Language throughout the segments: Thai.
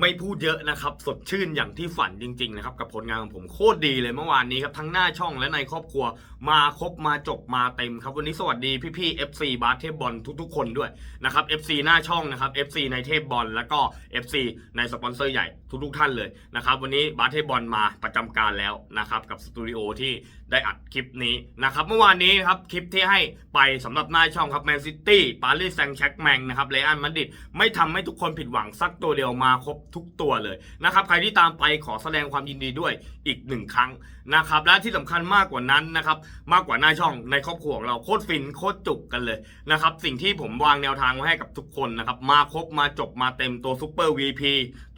ไม่พูดเยอะนะครับ สดชื่นอย่างที่ฝันจริงๆนะครับกับผลงานของผมโคตรดีเลยเมื่อวานนี้ครับทั้งหน้าช่องและในครอบครัว มาครบมาจบมาเต็มครับ วันนี้สวัสดีพี่ๆ FC บาสเทพบอลทุกๆ คนด้วยนะครับ FC หน้าช่องนะครับ FC ในเทพบอลแล้วก็ FC ในสปอนเซอร์ใหญ่ทุกๆ ท่านเลยนะครับวันนี้บาสเทพบอลมาประจำการแล้วนะครับกับสตูดิโอที่ได้อัดคลิปนี้นะครับเมื่อวานนี้ครับคลิปที่ให้ไปสำหรับหน้าช่องครับแมนซิตี้ปารีสแซงต์แชร์กแมงนะครับเรอัลมาดริดไม่ทำให้ทุกคนผิดหวังสักตัวเดียวมาครบทุกตัวเลยนะครับใครที่ตามไปขอแสดงความยินดีด้วยอีกหนึ่งครั้งนะครับและที่สำคัญมากกว่านั้นนะครับมากกว่าหน้าช่องในครอบครัวของเราโคตรฟินโคตรจุกกันเลยนะครับสิ่งที่ผมวางแนวทางไว้ให้กับทุกคนนะครับมาครบมาจบมาเต็มตัวซูเปอร์ VP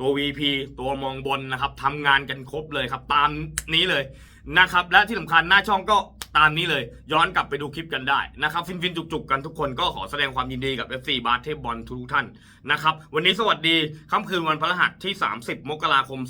ตัว VP ตัวมองบนนะครับทำงานกันครบเลยครับตามนี้เลยนะครับและที่สำคัญหน้าช่องก็ ตามนี้เลยย้อนกลับไปดูคลิปกันได้นะครับ ฟินฟินจุกๆกันทุกคนก็ขอแสดงความยินดีกับ FC บาสเทบอลทุกท่านนะครับ วันนี้สวัสดีค่ำคืนวันพฤหัสที่ 30 มกราคม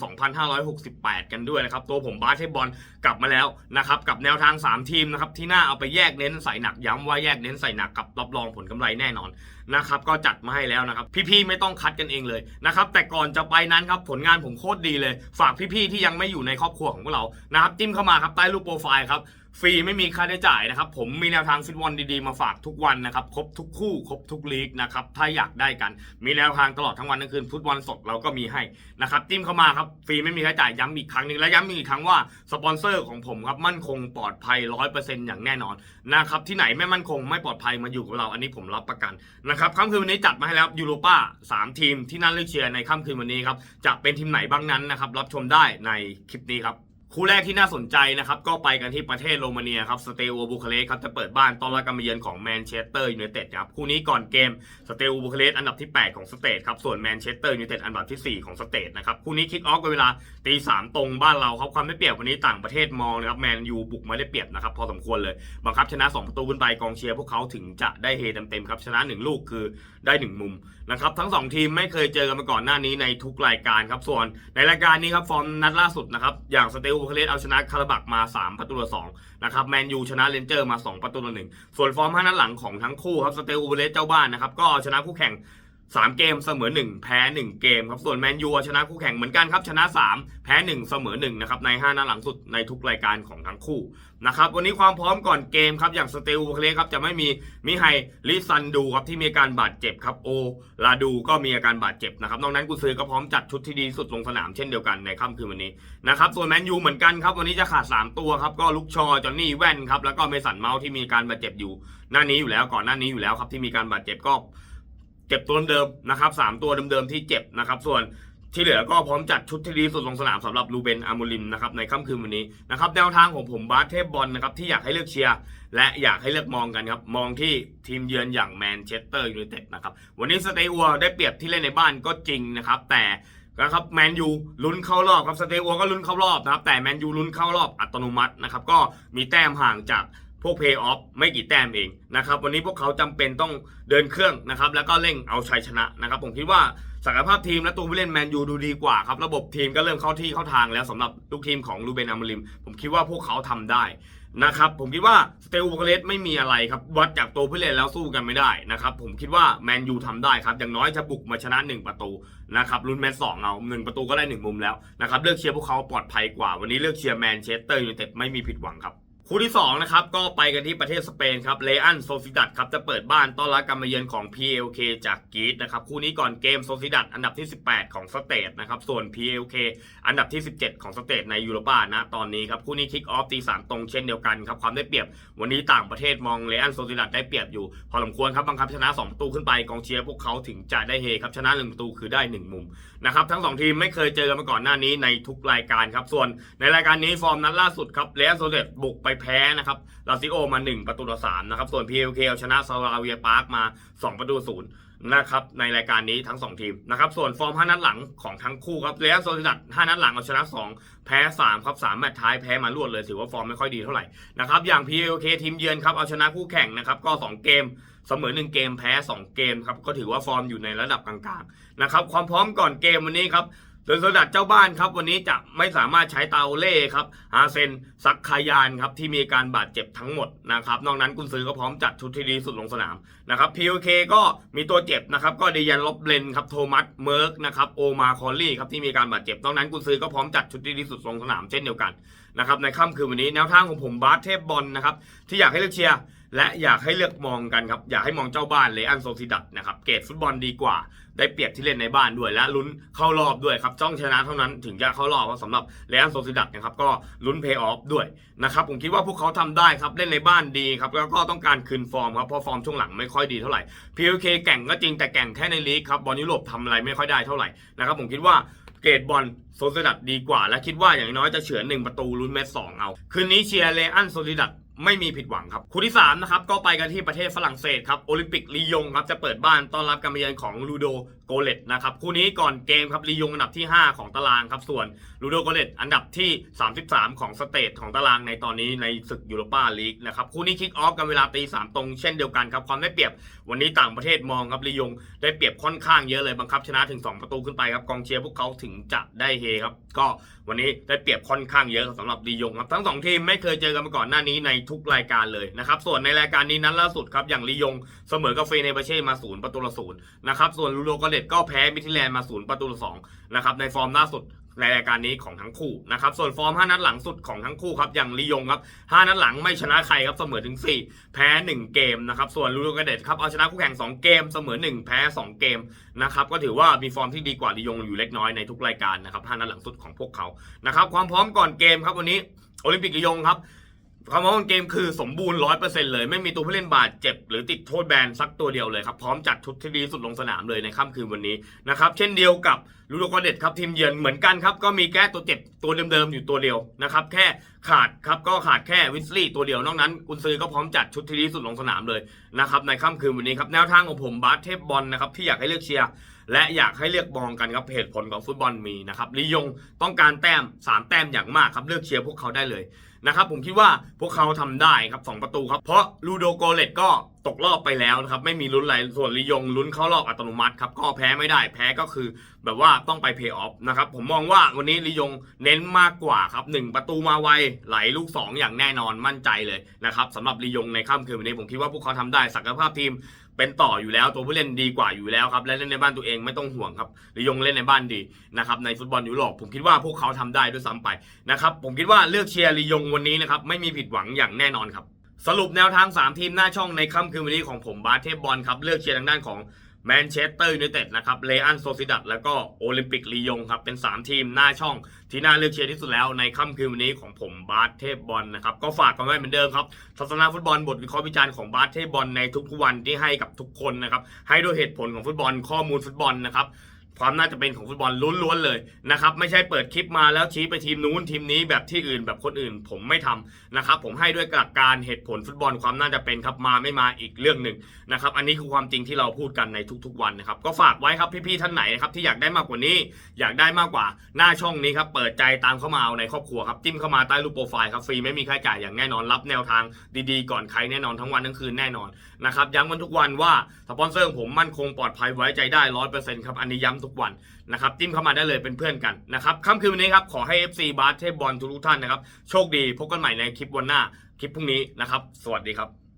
2568 กันด้วยนะครับ ตัวผมบาสเทบอลกลับมาแล้วนะครับ กับแนวทาง 3 ทีมนะครับ ที่น่าเอาไปแยกเน้นใส่หนักย้ำว่าแยกเน้นใส่หนักกับรับรองผลกำไรแน่นอนนะครับ ก็จัดมาให้แล้วนะครับ พี่ๆไม่ต้องคัดกันเองเลยนะครับแต่ก่อนจะไปนั้นครับผลงานผมโคตรดีเลย ฝากพี่ๆที่ยังไม่อยู่ในครอบครัวของพวกเรานะครับจิ้มเข้ามาครับใต้รูปโปรไฟล์ครับ ฟรีไม่มีค่าใช้จ่ายนะครับ ผมมีแนวทางฟุตบอลดีๆมาฝากทุกวันนะครับ ครบทุกคู่ ครบทุกลีกนะครับ ถ้าอยากได้กัน มีแนวทางตลอดทั้งวันทั้งคืนฟุตบอลสดเราก็มีให้นะครับ จิ้มเข้ามาครับ ฟรีไม่มีค่าใช้จ่ายย้ำอีกครั้งหนึ่งและย้ำอีกครั้งว่าสปอนเซอร์ของผมครับมั่นคงปลอดภัยร้อยเปอร์เซ็นต์อย่างแน่นอนนะครับ ที่ไหนไม่มั่นคงไม่ปลอดภัยมาอยู่กับเรา อันนี้ผมรับประกันนะครับค่ำคืนวันนี้จัดมาให้แล้วยูโรป้าสามทีมที่น่าเลือกเชียร์ในค่ำคืนวันนี้ครับจะเป็นทีมไหนบ้างนั้นนะครับรับชมได้ในคลิปนี้ครับ คู่แรกที่น่าสนใจนะครับก็ไปกันที่ประเทศโรมาเนียครับสเตลบูคาเรสครับจะเปิดบ้านต้อนรับการมาเยือนของแมนเชสเตอร์ยูไนเต็ดครับคู่นี้ก่อนเกมสเตลบูคาเรสอันดับที่ 8 ของสเตทครับส่วนแมนเชสเตอร์ยูไนเต็ดอันดับที่ 4 ของสเตทนะครับคู่นี้คิกออฟกันเวลาตีสามตรงบ้านเราครับความได้เปรียบวันนี้ต่างประเทศมองนะครับแมนยูบุกมาได้เปรียบนะครับพอสมควรเลยบังคับชนะ 2 ประตูขึ้นไปกองเชียร์พวกเขาถึงจะได้เฮเต็มๆครับชนะ 1 ลูกคือได้ 1 มุมนะครับทั้ง 2 ทีมไม่เคยเจอกันมาก่อนหน้านี้ในทุกรายการครับส่วนในรายการนี้ครับฟอร์มนัดล่าสุดนะครับอย่างสเตลบูคาเรสเอาชนะคาราบักมา 3 ประตูต่อ2นะครับแมนยูชนะเลนเจอร์มา 2 ประตูต่อ1ส่วนฟอร์มห้านัดหลังของทั้งคู่ครับสเตลบูคาเรสเจ้าบ้านนะครับก็ชนะคู่แข่ง 3เกมเสมอ1แพ้1เกมครับส่วนแมนยูชนะคู่แข่งเหมือนกันครับชนะ3แพ้1เสมอ1นะครับใน5นัดหลังสุดในทุกรายการของทั้งคู่นะครับวันนี้ความพร้อมก่อนเกมครับอย่างสเตลเคลครับจะไม่มีมิไฮลิซันดูครับที่มีอาการบาดเจ็บครับโอลาดูก็มีอาการบาดเจ็บนะครับนอกนั้นกุซือก็พร้อมจัดชุดที่ดีสุดลงสนามเช่นเดียวกันในค่ำคืนวันนี้นะครับส่วนแมนยูเหมือนกันครับวันนี้จะขาด 3 ตัวครับก็ลุกชอจอนนี่แว่นครับแล้วก็เมสันเมาส์ที่มีการบาดเจ็บอยู่หน้านี้อยู่แล้วก่อนหน้านี้อยู่แล้วครับที่มีการบาดเจ็บก็ เจ็บตัวเดิมนะครับสามตัวเดิมๆที่เจ็บนะครับ ส่วนที่เหลือก็พร้อมจัดชุดที่ดีสุดลงสนามสำหรับลูเบนอามูลิมนะครับในค่ำคืนวันนี้นะครับแนวทางของผมบาสเทพบอลนะครับที่อยากให้เลือกเชียร์และอยากให้เลือกมองกันครับมองที่ทีมเยือนอย่างแมนเชสเตอร์ยูไนเต็ดนะครับวันนี้สเตอัวได้เปรียบที่เล่นในบ้านก็จริงนะครับแต่นะครับแมนยูลุ้นเข้ารอบครับสเตอัวก็ลุ้นเข้ารอบนะครับแต่แมนยูลุ้นเข้ารอบอัตโนมัตินะครับก็มีแต้มห่างจาก วกเพย์ออฟไม่กี่แต้มเองนะครับวันนี้พวกเขาจำเป็นต้องเดินเครื่องนะครับแล้วก็เร่งเอาชัยชนะนะครับผมคิดว่าศักยภาพทีมและตัวผู้เล่นแมนยูดูดีกว่าครับระบบทีมก็เริ่มเข้าที่เข้าทางแล้วสำหรับลูกทีมของลูเบนอามริม ผมคิดว่าพวกเขาทำได้นะครับผมคิดว่าสเตลบูคาเรสไม่มีอะไรครับวัดจากตัวผู้เล่นแล้วสู้กันไม่ได้นะครับผมคิดว่าแมนยูทำได้ครับอย่างน้อยจะบุกมาชนะ 1 ประตูนะครับลุ้นแมนสองเอาหนึ่งประตูก็ได้หนึ่งมุมแล้วนะครับเลือกเชียร์พวกเขาปลอดภัยกว่า วันนี้เลือกเชียร์แมนเชสเตอร์ยูไนเต็ดไม่มีผิดหวังครับ คู่ที่2นะครับก็ไปกันที่ประเทศสเปนครับเลอันโซซิดัดครับจะเปิดบ้านต้อนรับการมาเยือนของ PLK จากกรีซนะครับคู่นี้ก่อนเกมโซซิดัดอันดับที่ 18 ของสเตทนะครับส่วน PLK อันดับที่ 17 ของสเตทในยูโรปานะตอนนี้ครับคู่นี้คิกออฟตีสามตรงเช่นเดียวกันครับความได้เปรียบวันนี้ต่างประเทศมองเลอันโซซิดัดได้เปรียบอยู่ พอสมควรครับบังคับชนะ2ประตูขึ้นไปกองเชียร์พวกเขาถึงจะได้เฮครับชนะ1ประตูคือได้ 1 มุมนะครับทั้งสองทีมไม่เคยเจอกันมาก่อนหน้านี้ในทุกรายการครับส่วนในรายการนี้ฟอร์มนัดล่าสุดครับเลอันโซซิดัดบุกไปแพ้นะครับลาซิโอมา 1 ประตูต่อ3นะครับ ส่วน PLK เอาชนะซาราเวียปาร์กมา 2 ประตูศูนย์นะครับในรายการนี้ทั้ง 2 ทีมนะครับ ส่วนฟอร์ม 5 นัดหลังของทั้งคู่ครับเรอัลโซซิดัด5นัดหลังเอาชนะ 2 แพ้ 3 ครับ 3 แมตช์ท้ายแพ้มารวดเลย ถือว่าฟอร์มไม่ค่อยดีเท่าไหร่นะครับอย่าง PLK ทีมเยือนครับเอาชนะคู่แข่งนะครับก็ 2 เกมเสมอ 1 เกมแพ้ 2 เกมครับก็ถือว่าฟอร์มอยู่ในระดับกลางๆนะครับความพร้อมก่อนเกมวันนี้ครับ โดยโซดัดเจ้าบ้านครับวันนี้จะไม่สามารถใช้เตาเล่ครับฮาเซนซักคายานครับที่มีการบาดเจ็บทั้งหมดนะครับนอกนั้นกุนซือก็พร้อมจัดชุดที่ดีสุดลงสนามนะครับ POK ก็มีตัวเจ็บนะครับก็เดยันลบเลนครับโทมัสเมิร์กนะครับโอมาคอลลี่ครับที่มีการบาดเจ็บนอกนั้นกุนซือก็พร้อมจัดชุดที่ดีสุดลงสนามเช่นเดียวกันนะครับในค่ำคืนวันนี้แนวทางของผมบาสเทพบอลนะครับที่อยากให้เลือกเชียร์และอยากให้เลือกมองกันครับ อยากให้มองเจ้าบ้านเลอันโซซิดัตนะครับเกรดฟุตบอลดีกว่า ได้เปรียบที่เล่นในบ้านด้วย และลุ้นเข้ารอบด้วยครับจ้องชนะเท่านั้นถึงจะเข้ารอบเพราะสำหรับเลอันโซซิดัตนะครับก็ลุ้นเพย์ออฟด้วยนะครับผมคิดว่าพวกเขาทำได้ครับเล่นในบ้านดีครับแล้วก็ต้องการคืนฟอร์มครับเพราะฟอร์มช่วงหลังไม่ค่อยดีเท่าไหร่ PLK แก่งก็จริงแต่แก่งแค่ในลีกครับบอลยุโรปทำอะไรไม่ค่อยได้เท่าไหร่นะครับผมคิดว่าเกรดบอลโซซิดัตดีกว่า และคิดว่าอย่างน้อยจะเฉือนหนึ่งประตูลุ้นเม็ดสองเอาคืนนี้เชียร์เลอันโซซิดัต ไม่มีผิดหวังครับคู่ที่3นะครับก็ไปกันที่ประเทศฝรั่งเศสครับโอลิมปิกลียงครับจะเปิดบ้านต้อนรับการมาเยือนของลูโดโกเลตนะครับคู่นี้ก่อนเกมครับลียงอันดับที่ 5 ของตารางครับส่วนลูโดโกเลตอันดับที่ 33 ของสเตทของตารางในตอนนี้ในศึกยูโรปาลีกนะครับคู่นี้คิกออฟกันเวลาตีสามตรงเช่นเดียวกันครับความได้เปรียบวันนี้ต่างประเทศมองครับลียงได้เปรียบค่อนข้างเยอะเลยบังคับชนะถึง 2 ประตูขึ้นไปครับกองเชียร์พวกเขาถึงจะได้เฮครับก็วันนี้ได้เปรียบค่อนข้างเยอะสำหรับลียงครับทั้งสองทีมไม่เคยเจอกันมาก่อนหน้านี้ในทุกรายการเลยนะครับ ส่วนในรายการนี้นั้นล่าสุดครับ อย่างลียงเสมอกับเฟเนเบเช่มาศูนย์ประตูละศูนย์นะครับ ส่วนลูโดโกเลตก็แพ้มิทิแลนด์มาศูนย์ประตูละสองนะครับ ในฟอร์มล่าสุดในรายการนี้ของทั้งคู่นะครับ ส่วนฟอร์ม 5 นัดหลังสุดของทั้งคู่ครับ อย่างลียงครับ 5 นัดหลังไม่ชนะใครครับเสมอถึง 4 แพ้ 1 เกมนะครับ ส่วนลูโดกาเดตครับเอาชนะคู่แข่ง 2 เกมเสมอ 1 แพ้ 2 เกมนะครับ ก็ถือว่ามีฟอร์มที่ดีกว่าลียงอยู่เล็กน้อยในทุกรายการนะครับ 5 นัดหลังสุดของพวกเขา นะครับ ความพร้อมก่อนเกมครับวันนี้โอลิมปิกลียงครับ ความพร้อมของเกมคือสมบูรณ์ร้อยเปอร์เซ็นต์เลย ไม่มีตัวผู้เล่นบาดเจ็บ หรือติดโทษแบนสักตัวเดียวเลยครับพร้อมจัดชุดที่ดีสุดลงสนามเลยในค่ำคืนวันนี้นะครับเช่นเดียวกับลูโดโกเดตครับทีมเยือนเหมือนกันครับก็มีแก้ตัวเจ็บตัวเดิมๆอยู่ตัวเดียวนะครับแค่ขาดครับก็ขาดแค่วิสลี่ตัวเดียวนอกนั้นกุนซือก็พร้อมจัดชุดที่ดีสุดลงสนามเลยนะครับในค่ำคืนวันนี้ครับแนวทางของผมบาสเทพบอลนะครับที่อยากให้เลือกเชียร์ และอยากให้เลือกมองกันครับเหตุผลของฟุตบอลมีนะครับลียงต้องการแต้ม 3 แต้มอย่างมากครับเลือกเชียร์พวกเขาได้เลยนะครับผมคิดว่าพวกเขาทำได้ครับสองประตูครับ เพราะลูโดโกเลตก็ตกรอบไปแล้วนะครับ ไม่มีลุ้นอะไรส่วนลียงลุ้นเข้ารอบอัตโนมัติครับ ก็แพ้ไม่ได้แพ้ก็คือ แบบว่าต้องไปเพย์ออฟนะครับ ผมมองว่าวันนี้ลียงเน้นมากกว่าครับหนึ่งประตูมาไวไหลลูก 2 อย่างแน่นอนมั่นใจเลยนะครับสำหรับลียงในค่ำคืนวันนี้ผมคิดว่าพวกเขาทำได้ศักยภาพทีม เป็นต่ออยู่แล้วตัวผู้เล่นดีกว่าอยู่แล้วครับและเล่นในบ้านตัวเองไม่ต้องห่วงครับหรือยงเล่นในบ้านดีนะครับในฟุตบอลยุโรปผมคิดว่าพวกเขาทำได้ด้วยซ้ำไปนะครับผมคิดว่าเลือกเชียร์ลียงวันนี้นะครับไม่มีผิดหวังอย่างแน่นอนครับสรุปแนวทาง 3 ทีมหน้าช่องในค่ำคืนวันนี้ของผมบาสเทบอลครับเลือกเชียร์ทางด้านของ แมนเชสเตอร์ยูไนเต็ดนะครับเลอันโซซิดัตแล้วก็โอลิมปิกลียงครับ เป็น 3 ทีมหน้าช่องที่น่าเลือกเชียร์ที่สุดแล้วในค่ำคืนวันนี้ของผมบาสเทพบอลนะครับ ก็ฝากกันไว้เหมือนเดิมครับศาสนาฟุตบอลบทวิเคราะห์วิจารณ์ของบาสเทพบอลในทุกๆวันที่ให้กับทุกคนนะครับให้ด้วยเหตุผลของฟุตบอลข้อมูลฟุตบอลนะครับ ความน่าจะเป็นของฟุตบอลล้วนๆเลยนะครับไม่ใช่เปิดคลิปมาแล้วชี้ไปทีมนู้นทีมนี้แบบที่อื่นแบบคนอื่นผมไม่ทำนะครับผมให้ด้วยหลักการเหตุผลฟุตบอลความน่าจะเป็นครับมาไม่มาอีกเรื่องหนึ่งนะครับอันนี้คือความจริงที่เราพูดกันในทุกๆวันนะครับก็ฝากไว้ครับพี่ๆท่านไหนนะครับที่อยากได้มากกว่านี้ อยากได้มากกว่าหน้าช่องนี้ครับเปิดใจตามเข้ามาเอาในครอบครัวครับจิ้มเข้ามาใต้รูปโปรไฟล์ครับฟรีไม่มีค่าใช้จ่ายอย่างแน่นอนรับแนวทางดีๆ ก่อนใครแน่นอนทั้งวันทั้งคืนแน่นอนนะครับย้ำกันทุกวันว่าสปอนเซอร์ผมมั่นคงปลอดภัยไว้ใจได้ร้อยเปอร์เซ็นต์ครับอันนี้ย้ำทุกวันนะครับจิ้มเข้ามาได้เลยเป็นเพื่อนกันนะครับค่ำคืนวันนี้ครับขอให้ FC บาสเทพบอลทุกท่านนะครับโชคดีพบกันใหม่ในคลิปวันหน้าคลิปพรุ่งนี้นะครับ สวัสดีครับ